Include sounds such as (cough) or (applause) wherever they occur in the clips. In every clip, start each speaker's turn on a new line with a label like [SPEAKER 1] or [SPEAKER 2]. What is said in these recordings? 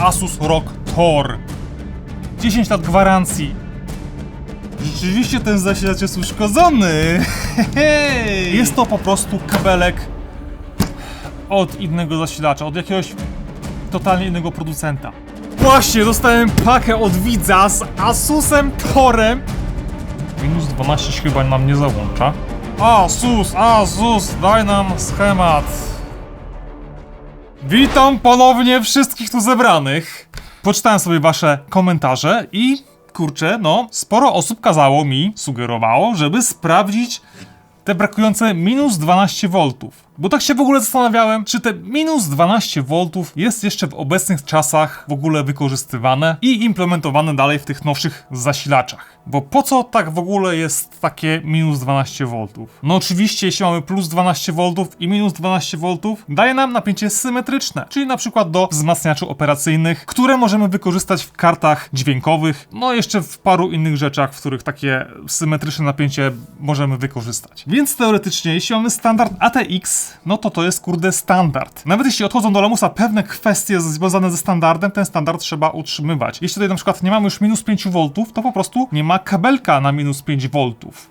[SPEAKER 1] Asus ROG Tor. 10 lat gwarancji. Rzeczywiście ten zasilacz jest uszkodzony. (laughs) Jest to po prostu kabelek od innego zasilacza, od jakiegoś totalnie innego producenta. Właśnie, dostałem pakę od widza z Asusem Torem. Minus 12 się chyba nam nie załącza. Asus, Asus, daj nam schemat. Witam ponownie wszystkich tu zebranych. Poczytałem sobie wasze komentarze i kurczę, no, sporo osób kazało mi, sugerowało, żeby sprawdzić te brakujące minus 12 V. Bo tak się w ogóle zastanawiałem, czy te minus 12 V jest jeszcze w obecnych czasach w ogóle wykorzystywane i implementowane dalej w tych nowszych zasilaczach. Bo po co tak w ogóle jest takie minus 12 V? No oczywiście, jeśli mamy plus 12 V i minus 12 V, daje nam napięcie symetryczne, czyli na przykład do wzmacniaczy operacyjnych, które możemy wykorzystać w kartach dźwiękowych, no jeszcze w paru innych rzeczach, w których takie symetryczne napięcie możemy wykorzystać. Więc teoretycznie, jeśli mamy standard ATX, no to to jest kurde standard. Nawet jeśli odchodzą do lamusa pewne kwestie związane ze standardem, ten standard trzeba utrzymywać. Jeśli tutaj na przykład nie mamy już minus 5 V, to po prostu nie ma kabelka na minus 5 V.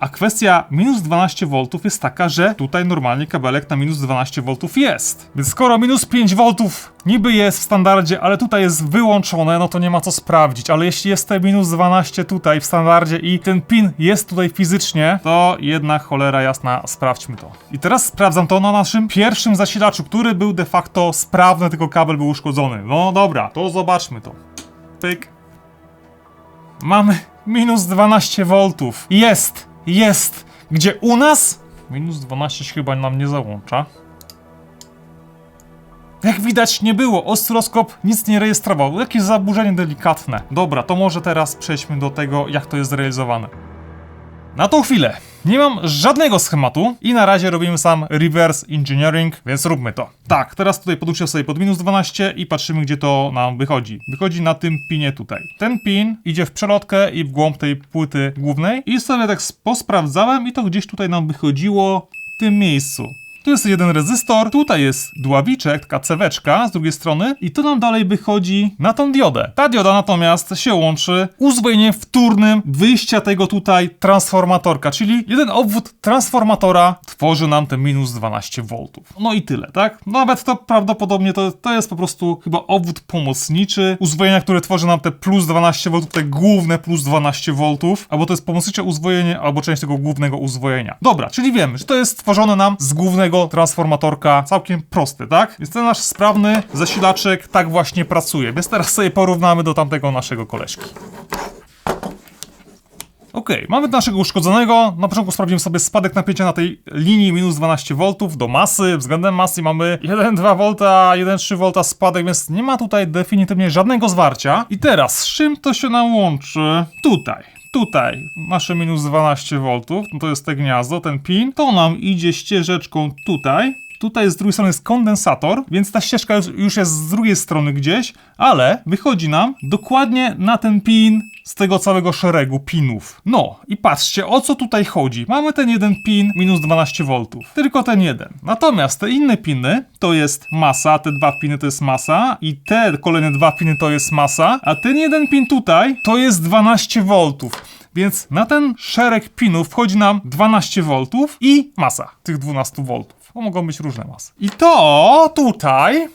[SPEAKER 1] A kwestia minus 12 V jest taka, że tutaj normalnie kabelek na minus 12 V jest. Więc skoro minus 5 V niby jest w standardzie, ale tutaj jest wyłączone, no to nie ma co sprawdzić. Ale jeśli jest te minus 12 tutaj w standardzie i ten pin jest tutaj fizycznie, to jednak cholera jasna, sprawdźmy to. I teraz sprawdzam to na naszym pierwszym zasilaczu, który był de facto sprawny, tylko kabel był uszkodzony. No dobra, to zobaczmy to. Pyk. Mamy minus 12 V. Jest, jest. Gdzie u nas? Minus 12 się chyba nam nie załącza. Jak widać, nie było. Oscyloskop nic nie rejestrował. Jakieś zaburzenie delikatne. Dobra, to może teraz przejdźmy do tego, jak to jest zrealizowane. Na tą chwilę nie mam żadnego schematu i na razie robimy sam reverse engineering, więc róbmy to. Tak, teraz tutaj podłóżę sobie pod minus 12 i patrzymy, gdzie to nam wychodzi. Wychodzi na tym pinie tutaj. Ten pin idzie w przelotkę i w głąb tej płyty głównej i sobie tak posprawdzałem i to gdzieś tutaj nam wychodziło w tym miejscu. Tu jest jeden rezystor, tutaj jest dławiczek, taka ceweczka z drugiej strony i to nam dalej wychodzi na tą diodę. Ta dioda natomiast się łączy uzwojeniem wtórnym wyjścia tego tutaj transformatorka, czyli jeden obwód transformatora tworzy nam te minus 12 V. No i tyle, tak? Nawet to prawdopodobnie to, to jest po prostu chyba obwód pomocniczy uzwojenia, które tworzy nam te plus 12 V, te główne plus 12 V, albo to jest pomocnicze uzwojenie, albo część tego głównego uzwojenia. Dobra, czyli wiemy, że to jest tworzone nam z głównego transformatorka całkiem prosty, tak? Więc ten nasz sprawny zasilaczek tak właśnie pracuje. Więc teraz sobie porównamy do tamtego naszego koleżki. Okej, mamy naszego uszkodzonego. Na początku sprawdzimy sobie spadek napięcia na tej linii minus 12 V do masy. Względem masy mamy 1,2 V, 1,3 V spadek, więc nie ma tutaj definitywnie żadnego zwarcia. I teraz, z czym to się nam łączy? Tutaj. Tutaj nasze minus 12 V, no to jest te gniazdo, ten pin, to nam idzie ścieżeczką tutaj. Tutaj z drugiej strony jest kondensator, więc ta ścieżka już, jest z drugiej strony gdzieś, ale wychodzi nam dokładnie na ten pin z tego całego szeregu pinów. No i patrzcie, o co tutaj chodzi. Mamy ten jeden pin minus 12 V, tylko ten jeden. Natomiast te inne piny to jest masa, te dwa piny to jest masa i te kolejne dwa piny to jest masa, a ten jeden pin tutaj to jest 12 V. Więc na ten szereg pinów wchodzi nam 12 V i masa tych 12 V. Bo mogą być różne masy. I to tutaj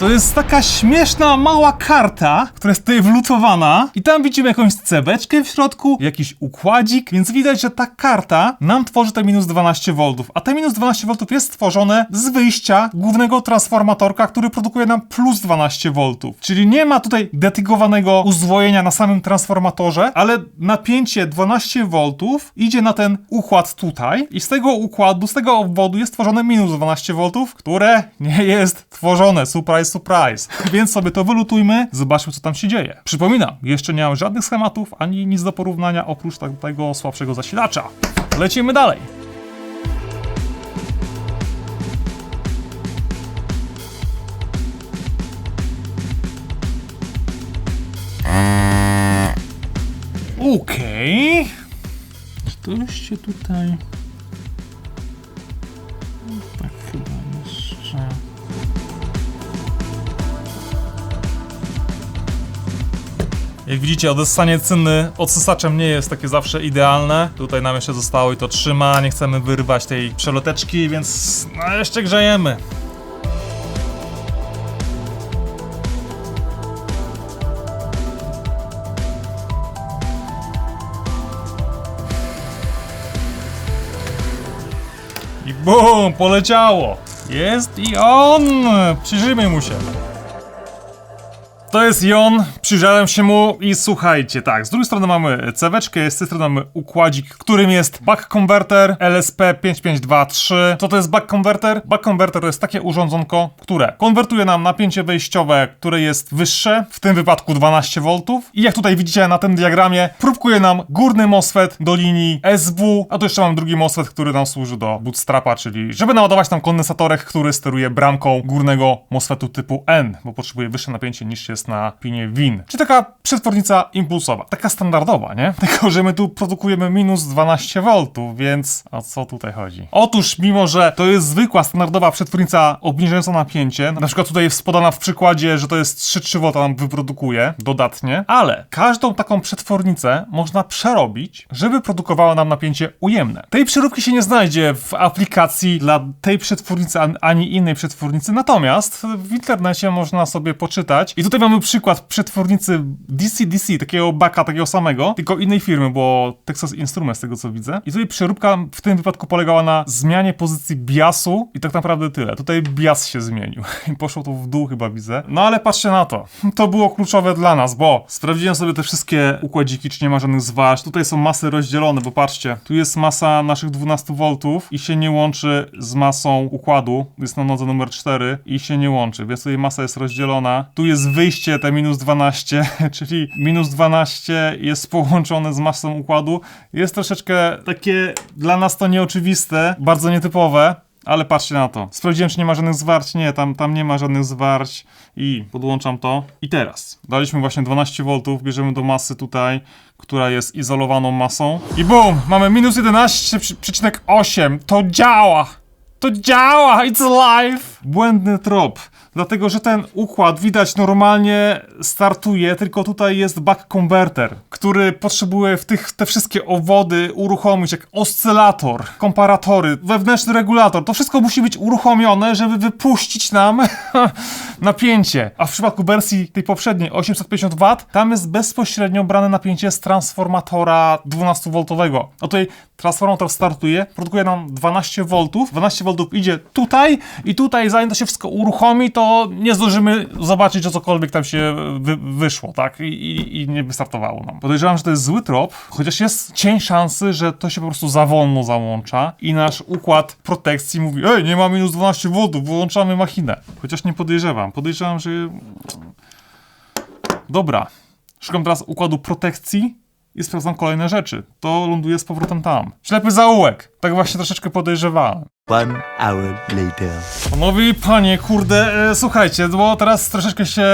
[SPEAKER 1] to jest taka śmieszna, mała karta, która jest tutaj wlutowana i tam widzimy jakąś ceweczkę w środku, jakiś układzik, więc widać, że ta karta nam tworzy te minus 12 V, a te minus 12 V jest stworzone z wyjścia głównego transformatorka, który produkuje nam plus 12 V. Czyli nie ma tutaj dedykowanego uzwojenia na samym transformatorze, ale napięcie 12 V idzie na ten układ tutaj i z tego układu, z tego obwodu jest tworzone minus 12 V, które nie jest tworzone. Surprise, surprise. (laughs) Więc sobie to wylutujmy, zobaczmy co tam się dzieje. Przypominam, jeszcze nie mam żadnych schematów, ani nic do porównania oprócz tak- tego słabszego zasilacza. Lecimy dalej. Okej. Czy to się tutaj... Jak widzicie, odessanie cyny odsysaczem nie jest takie zawsze idealne. Tutaj nam jeszcze zostało i to trzyma, nie chcemy wyrywać tej przeloteczki, więc no jeszcze grzejemy. I bum, poleciało. Jest i on! Przyjrzyjmy mu się. To jest Jon, przyjrzałem się mu i słuchajcie, tak, z drugiej strony mamy ceweczkę, z tej strony mamy układzik, którym jest Back Converter LSP5523. Co to jest Back Converter? Back Converter to jest takie urządzonko, które konwertuje nam napięcie wejściowe, które jest wyższe, w tym wypadku 12V i jak tutaj widzicie na tym diagramie, próbkuje nam górny MOSFET do linii SW, a tu jeszcze mam drugi MOSFET, który nam służy do bootstrapa, czyli żeby naładować tam kondensatorek, który steruje bramką górnego MOSFETu typu N, bo potrzebuje wyższe napięcie niż jest na pinie WIN. Czyli taka przetwornica impulsowa. Taka standardowa, nie? (laughs) Tylko, że my tu produkujemy minus 12V, więc o co tutaj chodzi? Otóż, mimo że to jest zwykła, standardowa przetwornica obniżająca napięcie, na przykład tutaj jest podana w przykładzie, że to jest 3,3V nam wyprodukuje dodatnie, ale każdą taką przetwornicę można przerobić, żeby produkowała nam napięcie ujemne. Tej przeróbki się nie znajdzie w aplikacji dla tej przetwornicy an- ani innej przetwornicy, natomiast w internecie można sobie poczytać i tutaj mamy przykład przetwornicy DC-DC, takiego baka, takiego samego, tylko innej firmy, bo Texas Instruments, z tego co widzę. I tutaj przeróbka w tym wypadku polegała na zmianie pozycji biasu i tak naprawdę tyle. Tutaj bias się zmienił (laughs) i poszło to w dół chyba widzę. No ale patrzcie na to. To było kluczowe dla nas, bo sprawdziłem sobie te wszystkie układziki, czy nie ma żadnych zwarć. Tutaj są masy rozdzielone, bo patrzcie, tu jest masa naszych 12 V i się nie łączy z masą układu. Jest na nodze numer 4 i się nie łączy, więc tutaj masa jest rozdzielona. Tu jest wyjście te minus 12, (laughs) czyli minus 12 jest połączone z masą układu. Jest troszeczkę takie dla nas to nieoczywiste, bardzo nietypowe. Ale patrzcie na to. Sprawdziłem, czy nie ma żadnych zwarć. Nie, tam, tam nie ma żadnych zwarć. I podłączam to. I teraz. Daliśmy właśnie 12V, bierzemy do masy tutaj, która jest izolowaną masą. I bum! Mamy minus 11,8. To działa! To działa! It's alive! Błędny trop. Dlatego, że ten układ widać normalnie startuje, tylko tutaj jest back converter, który potrzebuje w tych te wszystkie owody uruchomić, jak oscylator, komparatory, wewnętrzny regulator. To wszystko musi być uruchomione, żeby wypuścić nam (laughs) napięcie. A w przypadku wersji tej poprzedniej 850W, tam jest bezpośrednio brane napięcie z transformatora 12V. A tutaj transformator startuje, produkuje nam 12V, 12V idzie tutaj i tutaj zanim to się wszystko uruchomi, to nie zdążymy zobaczyć, że cokolwiek tam się wy, wyszło, tak? I, i, I nie nam. Podejrzewam, że to jest zły trop, chociaż jest cień szansy, że to się po prostu za wolno załącza i nasz układ protekcji mówi, ej, nie ma minus 12V, wyłączamy machinę. Chociaż nie podejrzewam. Podejrzewam, że... Dobra. Szukam teraz układu protekcji i sprawdzam kolejne rzeczy. To ląduje z powrotem tam. Ślepy zaułek. Tak właśnie troszeczkę podejrzewałem.
[SPEAKER 2] One hour later.
[SPEAKER 1] Panowie i panie, kurde, e, słuchajcie, bo teraz troszeczkę się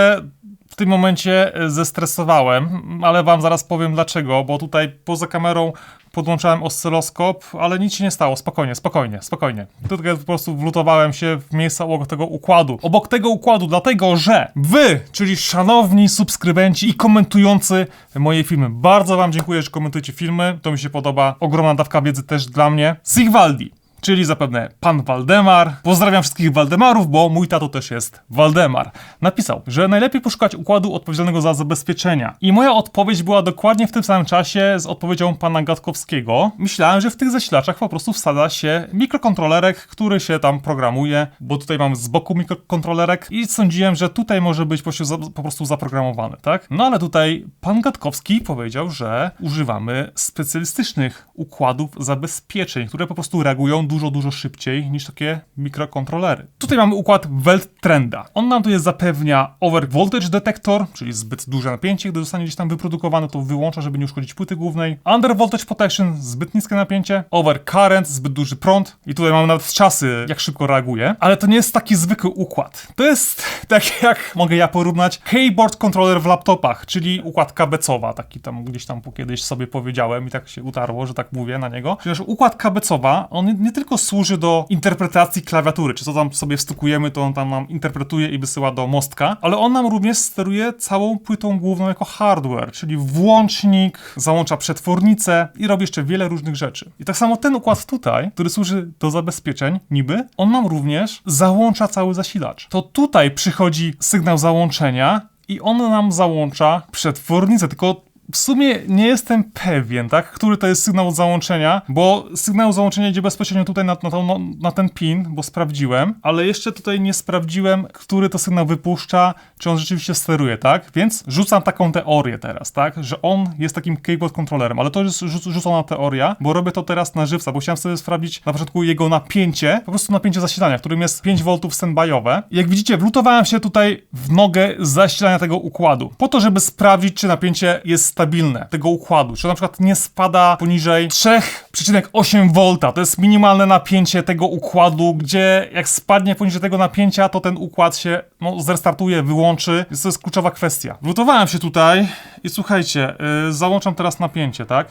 [SPEAKER 1] w tym momencie e, zestresowałem, ale wam zaraz powiem dlaczego, bo tutaj poza kamerą podłączałem oscyloskop, ale nic się nie stało, spokojnie, spokojnie, spokojnie. Tutaj po prostu wlutowałem się w miejsce obok tego układu. Obok tego układu, dlatego że wy, czyli szanowni subskrybenci i komentujący moje filmy, bardzo wam dziękuję, że komentujecie filmy, to mi się podoba, ogromna dawka wiedzy też dla mnie. Sigvaldi, czyli zapewne pan Waldemar. Pozdrawiam wszystkich Waldemarów, bo mój tato też jest Waldemar. Napisał, że najlepiej poszukać układu odpowiedzialnego za zabezpieczenia. I moja odpowiedź była dokładnie w tym samym czasie z odpowiedzią pana Gatkowskiego. Myślałem, że w tych zasilaczach po prostu wsadza się mikrokontrolerek, który się tam programuje, bo tutaj mam z boku mikrokontrolerek i sądziłem, że tutaj może być po prostu po prostu zaprogramowany, tak? No ale tutaj pan Gatkowski powiedział, że używamy specjalistycznych układów zabezpieczeń, które po prostu reagują dużo, dużo szybciej niż takie mikrokontrolery. Tutaj mamy układ Welttrenda. On nam tutaj zapewnia over voltage detector, czyli zbyt duże napięcie, gdy zostanie gdzieś tam wyprodukowane, to wyłącza, żeby nie uszkodzić płyty głównej. Under voltage protection, zbyt niskie napięcie. Over current, zbyt duży prąd. I tutaj mamy nawet czasy, jak szybko reaguje. Ale to nie jest taki zwykły układ. To jest (laughs) tak jak mogę ja porównać keyboard controller w laptopach, czyli układ kabecowa, taki tam gdzieś tam kiedyś sobie powiedziałem i tak się utarło, że tak mówię na niego. Przecież układ kabecowa, on nie tylko służy do interpretacji klawiatury, czy co tam sobie wstukujemy, to on tam nam interpretuje i wysyła do mostka, ale on nam również steruje całą płytą główną jako hardware, czyli włącznik, załącza przetwornicę i robi jeszcze wiele różnych rzeczy. I tak samo ten układ tutaj, który służy do zabezpieczeń, niby, on nam również załącza cały zasilacz. To tutaj przychodzi sygnał załączenia i on nam załącza przetwornicę, tylko w sumie nie jestem pewien, tak, który to jest sygnał załączenia, bo sygnał załączenia idzie bezpośrednio tutaj na, na, to- na ten pin, bo sprawdziłem, ale jeszcze tutaj nie sprawdziłem, który to sygnał wypuszcza, czy on rzeczywiście steruje, tak? Więc rzucam taką teorię teraz, tak, że on jest takim keyboard kontrolerem, ale to jest rzuc- rzucona teoria, bo robię to teraz na żywca, bo chciałem sobie sprawdzić na początku jego napięcie, po prostu napięcie zasilania, którym jest 5 V standbyowe. Jak widzicie, wlutowałem się tutaj w nogę zasilania tego układu, po to, żeby sprawdzić, czy napięcie jest stabilne tego układu, czy na przykład nie spada poniżej 3,8 V. To jest minimalne napięcie tego układu, gdzie jak spadnie poniżej tego napięcia, to ten układ się no, zrestartuje, wyłączy, więc to jest kluczowa kwestia. Wlutowałem się tutaj i słuchajcie, yy, załączam teraz napięcie, tak?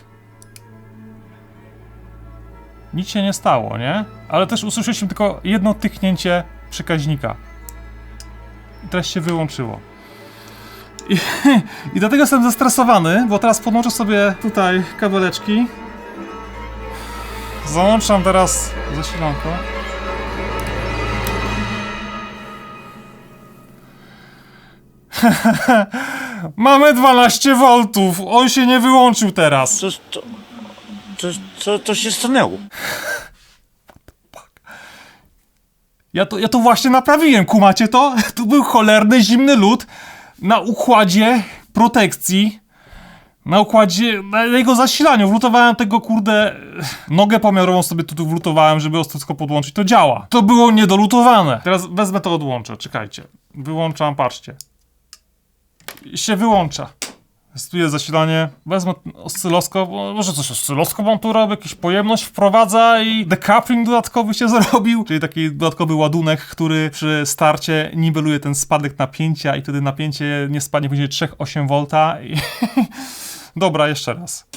[SPEAKER 1] Nic się nie stało, nie? Ale też usłyszeliśmy tylko jedno tyknięcie przekaźnika. I teraz się wyłączyło. I, (laughs) I dlatego jestem zestresowany, bo teraz podłączę sobie tutaj kabeleczki. Załączam teraz zasilanko. (laughs) Mamy 12 V! On się nie wyłączył teraz!
[SPEAKER 3] Co, co się stanęło?
[SPEAKER 1] Ja to, ja to właśnie naprawiłem, kumacie to? (laughs) Tu był cholerny zimny lód na układzie protekcji. Na układzie, na jego zasilaniu. Wlutowałem tego, kurde, nogę pomiarową sobie tu, wlutowałem, żeby ostrycko podłączyć. To działa. To było niedolutowane. Teraz wezmę to odłączę, czekajcie. Wyłączam, patrzcie. Się wyłącza. Jest Tu jest zasilanie. Wezmę oscyloskop. Może coś oscyloskop on tu robi, jakąś pojemność wprowadza i decoupling dodatkowy się (laughs) zrobił. Czyli taki dodatkowy ładunek, który przy starcie niweluje ten spadek napięcia i wtedy napięcie nie spadnie poniżej 3,8 V. I... (laughs) Dobra, jeszcze raz.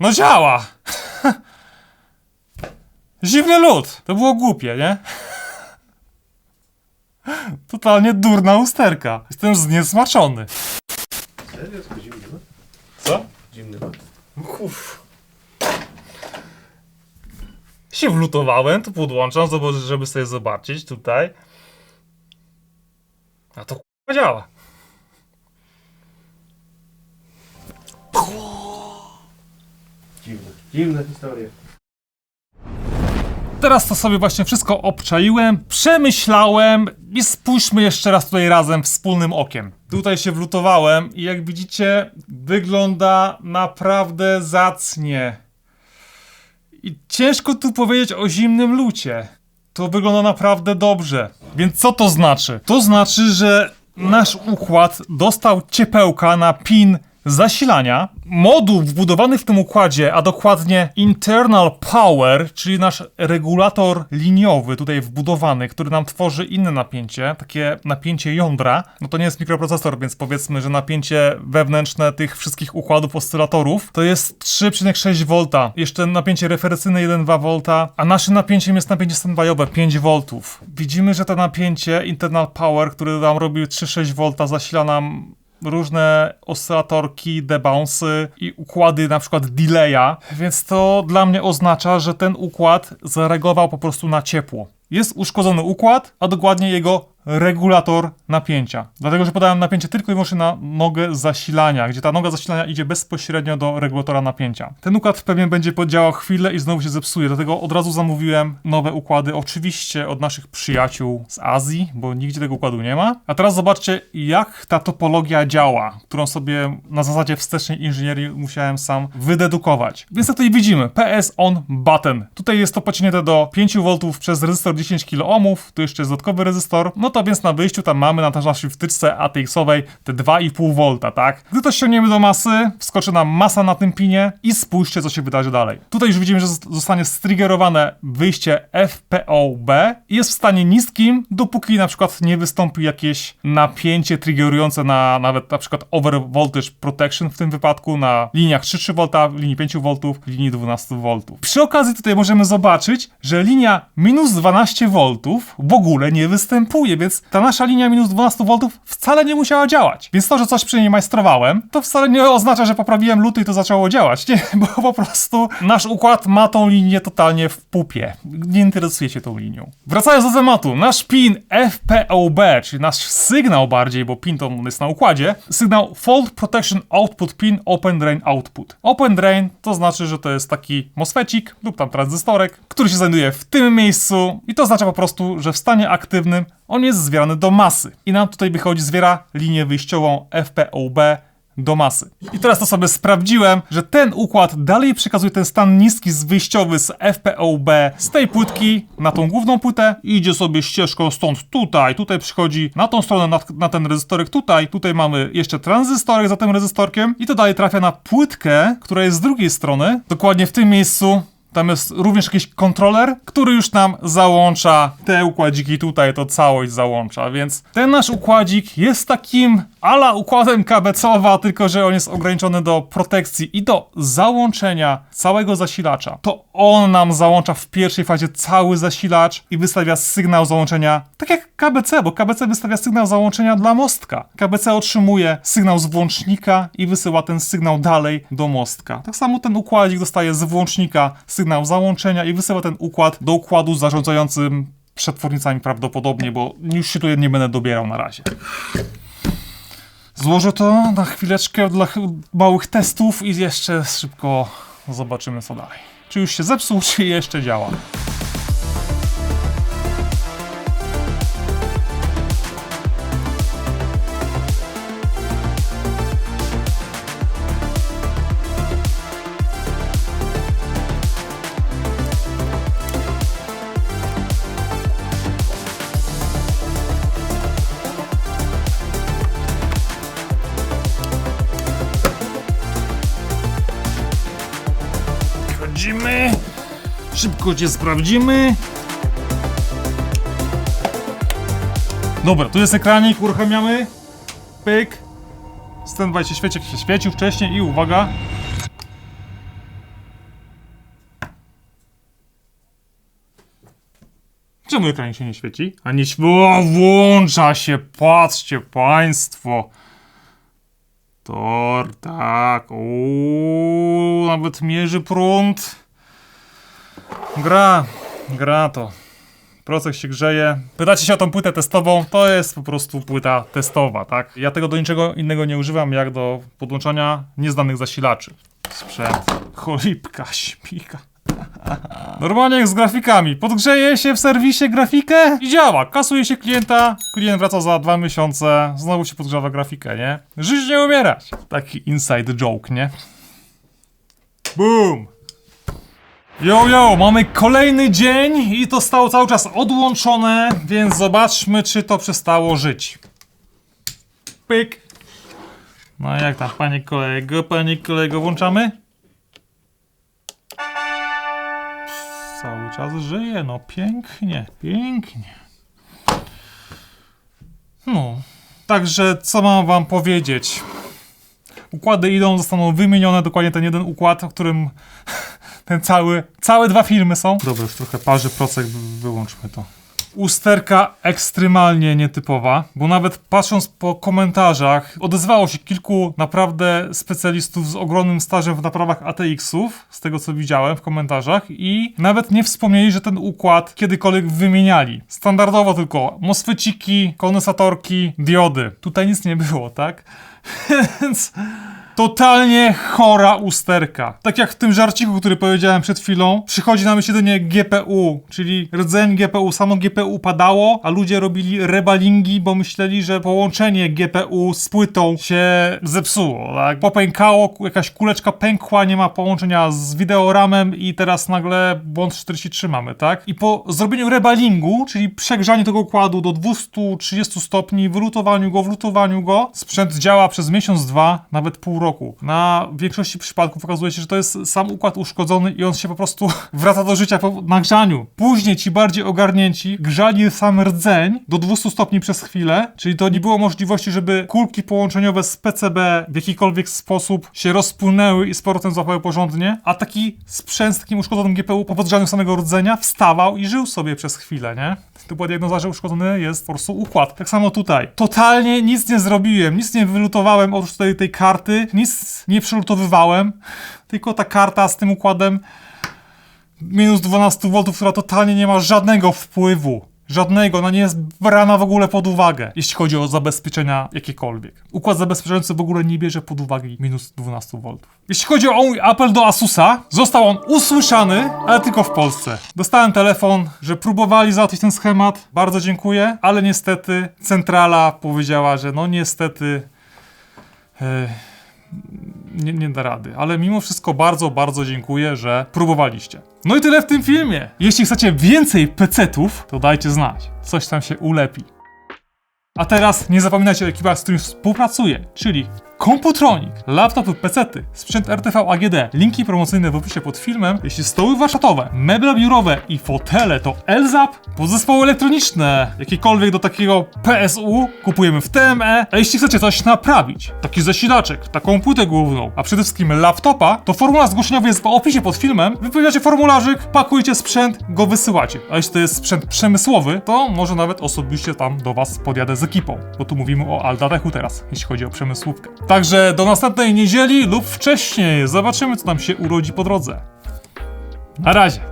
[SPEAKER 1] No działa! (laughs) Zimny lód! To było głupie, nie? Totalnie durna usterka. Jestem zniesmaczony.
[SPEAKER 4] Serio? To zimny lód?
[SPEAKER 1] Co?
[SPEAKER 4] Zimny lód?
[SPEAKER 1] Uff. Się wlutowałem, to podłączam, żeby sobie zobaczyć tutaj. A to k***a działa.
[SPEAKER 4] Dziwne. Dziwna historia.
[SPEAKER 1] Teraz to sobie właśnie wszystko obczaiłem, przemyślałem i spójrzmy jeszcze raz tutaj razem wspólnym okiem. Tutaj się wlutowałem i jak widzicie, wygląda naprawdę zacnie. I ciężko tu powiedzieć o zimnym lucie. To wygląda naprawdę dobrze. Więc co to znaczy? To znaczy, że nasz układ dostał ciepełka na pin zasilania. Moduł wbudowany w tym układzie, a dokładnie internal power, czyli nasz regulator liniowy tutaj wbudowany, który nam tworzy inne napięcie, takie napięcie jądra. No to nie jest mikroprocesor, więc powiedzmy, że napięcie wewnętrzne tych wszystkich układów oscylatorów to jest 3,6 V. Jeszcze napięcie referencyjne 1,2 V, a naszym napięciem jest napięcie standbyowe 5 V. Widzimy, że to napięcie internal power, który nam robi 3,6 V, zasila nam różne oscylatorki, debouncy i układy na przykład delaya, więc to dla mnie oznacza, że ten układ zareagował po prostu na ciepło. Jest uszkodzony układ, a dokładnie jego regulator napięcia. Dlatego, że podałem napięcie tylko i wyłącznie na nogę zasilania, gdzie ta noga zasilania idzie bezpośrednio do regulatora napięcia. Ten układ pewnie będzie podziałał chwilę i znowu się zepsuje, dlatego od razu zamówiłem nowe układy, oczywiście od naszych przyjaciół z Azji, bo nigdzie tego układu nie ma. A teraz zobaczcie, jak ta topologia działa, którą sobie na zasadzie wstecznej inżynierii musiałem sam wydedukować. Więc tutaj widzimy, PS on button. Tutaj jest to pociągnięte do 5 V przez rezystor 10 kΩ, tu jeszcze jest dodatkowy rezystor. No to więc na wyjściu tam mamy na naszej wtyczce ATX-owej te 2,5 V, tak? Gdy to ściągniemy do masy, wskoczy nam masa na tym pinie i spójrzcie, co się wydarzy dalej. Tutaj już widzimy, że zost- zostanie striggerowane wyjście FPOB i jest w stanie niskim, dopóki na przykład nie wystąpi jakieś napięcie triggerujące na nawet na przykład over voltage protection w tym wypadku na liniach 3,3 V, linii 5 V, linii 12 V. Przy okazji tutaj możemy zobaczyć, że linia minus 12 V w ogóle nie występuje, więc ta nasza linia minus 12 V wcale nie musiała działać. Więc to, że coś przy niej majstrowałem, to wcale nie oznacza, że poprawiłem luty i to zaczęło działać. Nie, (laughs) bo po prostu nasz układ ma tą linię totalnie w pupie. Nie interesuje się tą linią. Wracając do tematu, nasz pin FPOB, czyli nasz sygnał bardziej, bo pin to jest na układzie, sygnał Fault Protection Output Pin Open Drain Output. Open Drain to znaczy, że to jest taki MOSFECik lub tam tranzystorek, który się znajduje w tym miejscu i to oznacza po prostu, że w stanie aktywnym on jest zwierany do masy. I nam tutaj wychodzi, zwiera linię wyjściową FPOB do masy. I teraz to sobie sprawdziłem, że ten układ dalej przekazuje ten stan niski z wyjściowy z FPOB z tej płytki na tą główną płytę i idzie sobie ścieżką stąd tutaj, tutaj przychodzi na tą stronę, na, na ten rezystorek tutaj, tutaj mamy jeszcze tranzystorek za tym rezystorkiem i to dalej trafia na płytkę, która jest z drugiej strony, dokładnie w tym miejscu tam jest również jakiś kontroler, który już nam załącza. Te układziki tutaj, to całość załącza, więc ten nasz układzik jest takim ala układem KBC-owa, tylko że on jest ograniczony do protekcji i do załączenia całego zasilacza. To on nam załącza w pierwszej fazie cały zasilacz i wystawia sygnał załączenia, tak jak KBC, bo KBC wystawia sygnał załączenia dla mostka. KBC otrzymuje sygnał z włącznika i wysyła ten sygnał dalej do mostka. Tak samo ten układzik dostaje z włącznika sygnał załączenia i wysyła ten układ do układu zarządzającym przetwornicami prawdopodobnie, bo już się tutaj nie będę dobierał na razie. Złożę to na chwileczkę dla ch- małych testów i jeszcze szybko zobaczymy co dalej. Czy już się zepsuł, czy jeszcze działa. Szybko cię sprawdzimy. Dobra, tu jest ekranik, uruchamiamy. Pyk. Standby się świeci, się świecił wcześniej i uwaga. Czemu ekranik się nie świeci? A nie o, włącza się, patrzcie państwo. Tor, tak. Uuu, nawet mierzy prąd. Gra, gra to. Procek się grzeje. Pytacie się o tą płytę testową, to jest po prostu płyta testowa, tak? Ja tego do niczego innego nie używam, jak do podłączania nieznanych zasilaczy. Sprzęt. Cholipka, śpika. (laughs) Normalnie jak z grafikami. Podgrzeje się w serwisie grafikę i działa. Kasuje się klienta, klient wraca za dwa miesiące, znowu się podgrzewa grafikę, nie? Żyć nie umierać. Taki inside joke, nie? Boom! Yo, yo, mamy kolejny dzień i to stało cały czas odłączone, więc zobaczmy, czy to przestało żyć. Pyk. No jak tam, panie kolego, panie kolego, włączamy? Cały czas żyje, no pięknie, pięknie. No, także co mam wam powiedzieć? Układy idą, zostaną wymienione, dokładnie ten jeden układ, o którym ten cały, całe dwa filmy są. Dobra, już trochę parzy procek, wy- wyłączmy to. Usterka ekstremalnie nietypowa, bo nawet patrząc po komentarzach, odezwało się kilku naprawdę specjalistów z ogromnym stażem w naprawach ATX-ów, z tego co widziałem w komentarzach, i nawet nie wspomnieli, że ten układ kiedykolwiek wymieniali. Standardowo tylko mosfeciki, kondensatorki, diody. Tutaj nic nie było, tak? (laughs) Więc Totalnie chora usterka. Tak jak w tym żarciku, który powiedziałem przed chwilą, przychodzi na myśl jedynie GPU, czyli rdzeń GPU. Samo GPU padało, a ludzie robili rebalingi, bo myśleli, że połączenie GPU z płytą się zepsuło. Tak? Popękało, jakaś kuleczka pękła, nie ma połączenia z wideoramem i teraz nagle błąd 43 mamy, tak? I po zrobieniu rebalingu, czyli przegrzaniu tego układu do 230 stopni, wylutowaniu go, wlutowaniu go, sprzęt działa przez miesiąc, dwa, nawet pół roku. Na większości przypadków okazuje się, że to jest sam układ uszkodzony i on się po prostu (laughs) wraca do życia po nagrzaniu. Później ci bardziej ogarnięci grzali sam rdzeń do 200 stopni przez chwilę, czyli to nie było możliwości, żeby kulki połączeniowe z PCB w jakikolwiek sposób się rozpłynęły i z powrotem złapały porządnie, a taki z takim uszkodzonym GPU po podgrzaniu samego rdzenia wstawał i żył sobie przez chwilę, nie? Była diagnoza, że uszkodzony jest po prostu układ. Tak samo tutaj. Totalnie nic nie zrobiłem, nic nie wylutowałem oprócz tej, tej karty, nic nie przelutowywałem, tylko ta karta z tym układem minus 12 V, która totalnie nie ma żadnego wpływu. Żadnego, ona nie jest brana w ogóle pod uwagę, jeśli chodzi o zabezpieczenia jakiekolwiek. Układ zabezpieczający w ogóle nie bierze pod uwagę minus 12 V. Jeśli chodzi o mój apel do Asusa, został on usłyszany, ale tylko w Polsce. Dostałem telefon, że próbowali załatwić ten schemat, bardzo dziękuję, ale niestety centrala powiedziała, że no niestety... e, nie, nie da rady. Ale mimo wszystko bardzo, bardzo dziękuję, że próbowaliście. No i tyle w tym filmie. Jeśli chcecie więcej pecetów, to dajcie znać. Coś tam się ulepi. A teraz nie zapominajcie o ekipach, z którymi współpracuję, czyli Komputronik, laptopy, pecety, sprzęt RTV AGD, linki promocyjne w opisie pod filmem. Jeśli stoły warsztatowe, meble biurowe i fotele to Elzap, podzespoły elektroniczne, jakiekolwiek do takiego PSU kupujemy w TME. A jeśli chcecie coś naprawić, taki zasilaczek, taką płytę główną, a przede wszystkim laptopa, to formularz zgłoszeniowy jest w opisie pod filmem. Wypełniacie formularzyk, pakujcie sprzęt, go wysyłacie. A jeśli to jest sprzęt przemysłowy, to może nawet osobiście tam do was podjadę z ekipą, bo tu mówimy o Aldatechu teraz, jeśli chodzi o przemysłówkę. Także do następnej niedzieli lub wcześniej zobaczymy, co tam się urodzi po drodze. Na razie.